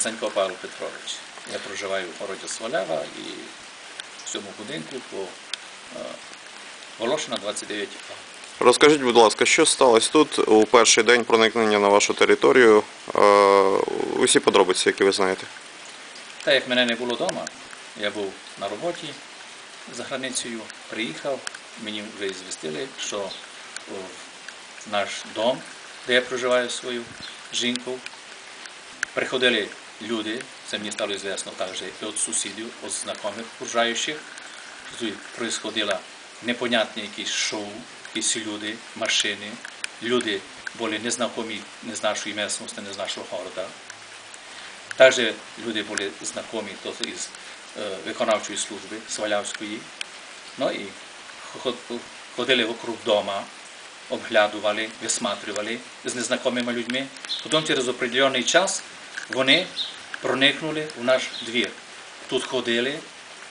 Санько Павло Петрович. Я проживаю в городі Свалява і в цьому будинку по е, Волошина 29 А. Розкажіть, будь ласка, що сталося тут у перший день проникнення на вашу територію? Е, Усі подробиці, які ви знаєте. Та як мене не було вдома, я був на роботі за границею, приїхав, мені вже звістили, що в наш дом, де я проживаю зі своєю жінкою, приходили люди, це мені стало звісно також і від сусідів, від знайомих окружаючих. Тут происходило непонятне якісь шоу, якісь люди, машини. Люди були незнайомі не з нашої місцевості, не з нашого города. Також люди були знайомі хто із е, виконавчої служби Свалявської. Ну і ходили вокруг дома, обглядували, висматрювали з незнайомими людьми. Потім через определений час вони проникнули в наш двір. Тут ходили,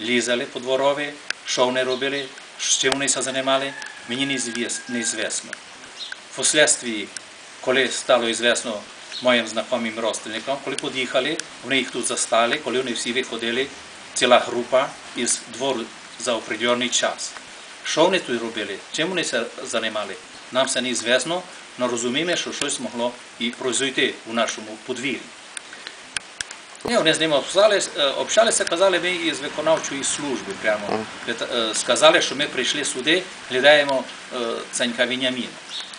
лізали по дворові, що вони робили, чим вони займали, мені неізвіс- неізвісно. Впоследствии, коли стало известно моїм знайомим родственникам, коли під'їхали, вони їх тут застали, коли вони всі виходили, ціла група із двору за определений час. Що вони тут робили, чим вони се займали, нам це неізвісно, але розуміємо, що щось могло і произойти у нашому подвір'ї. Ні, вони з ними общалися, казали ми із виконавчої служби прямо. Сказали, що ми прийшли сюди, глядаємо ценька Віняміна.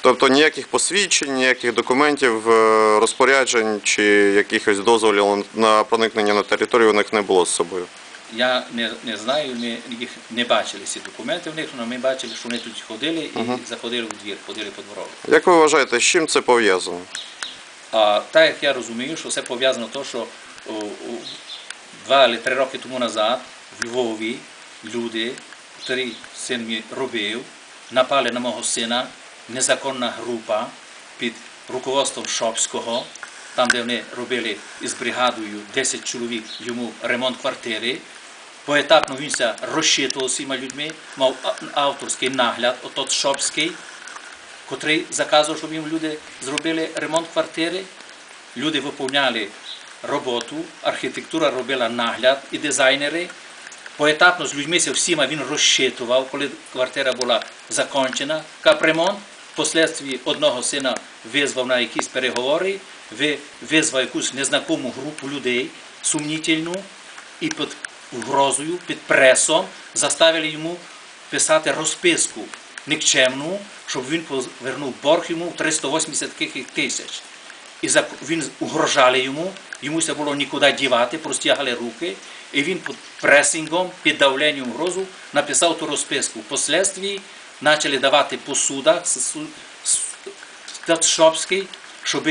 Тобто ніяких посвідчень, ніяких документів, е, розпоряджень чи якихось дозволів на проникнення на територію у них не було з собою. Я не, не знаю, ми їх не бачили ці документи в них, але ми бачили, що вони тут ходили і заходили у двір, ходили по дворові. Як ви вважаєте, з чим це пов'язано? А так як я розумію, що це пов'язано з тим, що два чи три роки тому назад в Львові люди, які син мій робив, напали на мого сина, незаконна група під руководством Шопського, там, де вони робили із бригадою 10 чоловік йому ремонт квартири. Поетапно він ся розчитував всіма людьми, мав авторський нагляд, отот Шопський, котрий заказував, щоб їм люди зробили ремонт квартири. Люди виповняли роботу, архітектура робила нагляд і дизайнери. Поетапно з людьми всіма він розчитував, коли квартира була закончена. Капремонт, впоследствии одного сина визвав на якісь переговори, визвав якусь незнакому групу людей, сумнітельну, і під угрозою, під пресом заставили йому писати розписку нікчемну, щоб він повернув борг йому 380 тисяч. І він угрожали йому, йому це було нікуди дівати, простягали руки, і він під пресингом, під давленням угрозу написав ту розписку. Впоследствии почали давати по судах Статшопський, щоб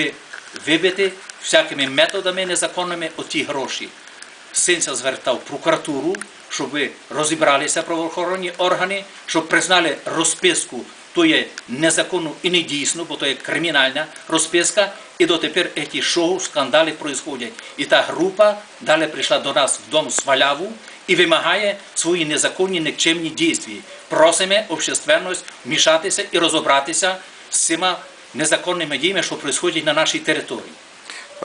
вибити всякими методами незаконними оті гроші. Синця звертав прокуратуру, щоб розібралися правоохоронні органи, щоб признали розписку, то є незаконно і недійсно, бо то є кримінальна розписка, і дотепер ці шоу, скандали происходять. І та група далі прийшла до нас в дом Сваляву і вимагає свої незаконні нікчемні дії. Просимо общественність вмішатися і розібратися з цими незаконними діями, що происходять на нашій території.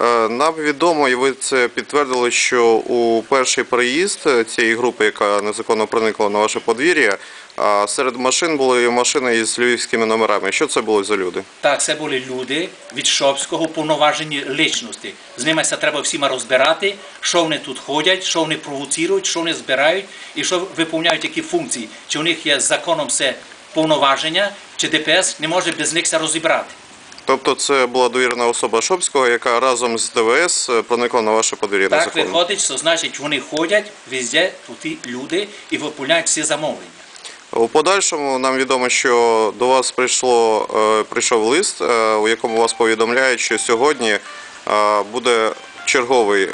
Е, Нам відомо, і ви це підтвердили, що у перший приїзд цієї групи, яка незаконно проникла на ваше подвір'я, а серед машин були машини із львівськими номерами. Що це були за люди? Так, це були люди від Шопського повноважені личності. З ними це треба всіма розбирати, що вони тут ходять, що вони провоцірують, що вони збирають і що виповняють які функції. Чи у них є законом все повноваження, чи ДПС не може без них це розібрати. Тобто це була довірена особа Шопського, яка разом з ДВС проникла на ваше подвір'я Так незаконно. виходить, що значить вони ходять везде, тут і люди і виповняють всі замовлення. У подальшому нам відомо, що до вас прийшло е, прийшов лист, е, у якому вас повідомляють, що сьогодні е, буде черговий е,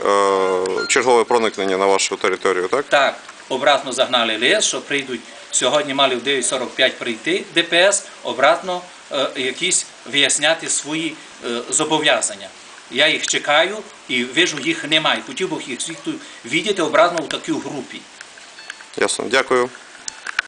чергове проникнення на вашу територію. Так Так, обратно загнали ліс, що прийдуть. Сьогодні мали в 9.45 прийти ДПС, обратно е, якісь виясняти свої е, зобов'язання. Я їх чекаю і вижу, їх немає. Хотів би їх всіх тут бачити образно в такій групі. ясно. Дякую.